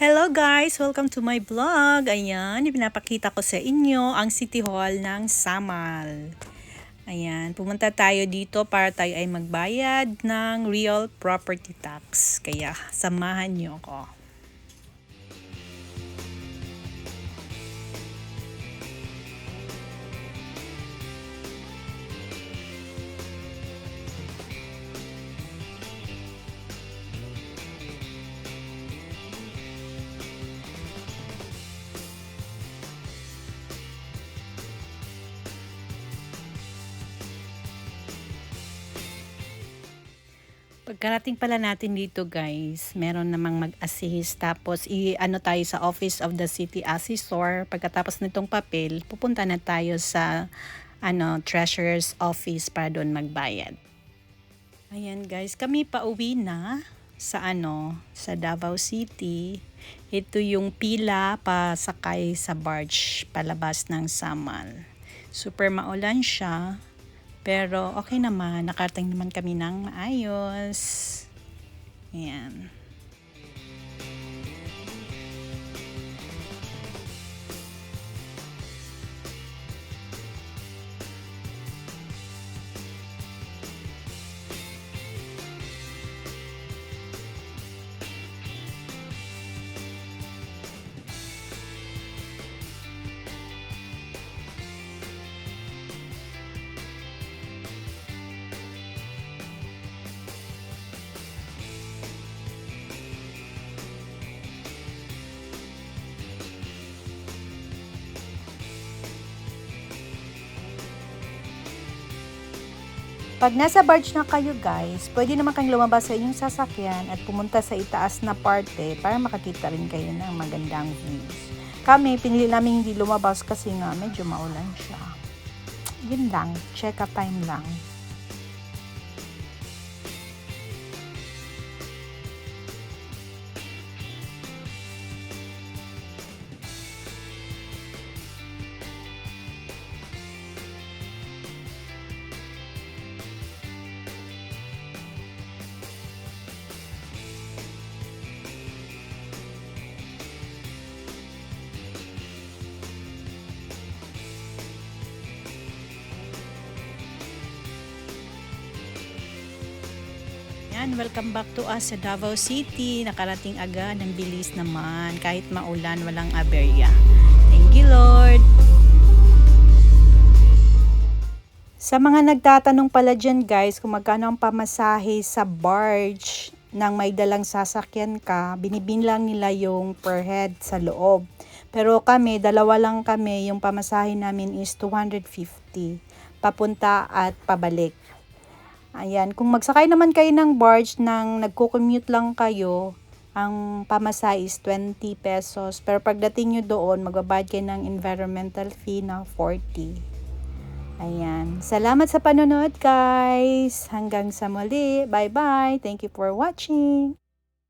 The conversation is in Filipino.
Hello guys! Welcome to my vlog. Ayan, pinapakita ko sa inyo ang City Hall ng Samal. Ayan, pumunta tayo dito para tayo ay magbayad ng real property tax. Kaya, samahan niyo ako. Pagkarating pala natin dito guys, meron namang mag-assist tapos i-ano tayo sa Office of the City Assessor. Pagkatapos nitong papel, pupunta na tayo sa ano, Treasurer's Office para doon magbayad. Ayan guys, kami pauwi na sa ano, sa Davao City. Ito yung pila pa sakay sa barge palabas ng Samal. Super maulan siya. Pero okay naman, nakarating naman kami ng maayos. Ayan. Pag nasa barge na kayo guys, pwede naman kayong lumabas sa inyong sasakyan at pumunta sa itaas na parte para makakita rin kayo ng magandang views. Kami, pinili namin hindi lumabas kasi nga medyo maulan siya. Yun lang, check up time lang. Yan, welcome back to us sa Davao City. Nakarating agad, ng bilis naman. Kahit maulan, walang aberya. Thank you, Lord. Sa mga nagtatanong pala dyan guys, kung magkano ang pamasahe sa barge nang may dalang sasakyan ka, binibinlang nila yung per head sa loob. Pero kami, dalawa lang kami, yung pamasahe namin is 250. Papunta at pabalik. Ayan, kung magsakay naman kayo ng barge nang nagko-commute lang kayo, ang pamasa is 20 pesos. Pero pagdating nyo doon, magbabayad kayo ng environmental fee na 40. Ayan. Salamat sa panonood guys. Hanggang sa muli. Bye-bye. Thank you for watching.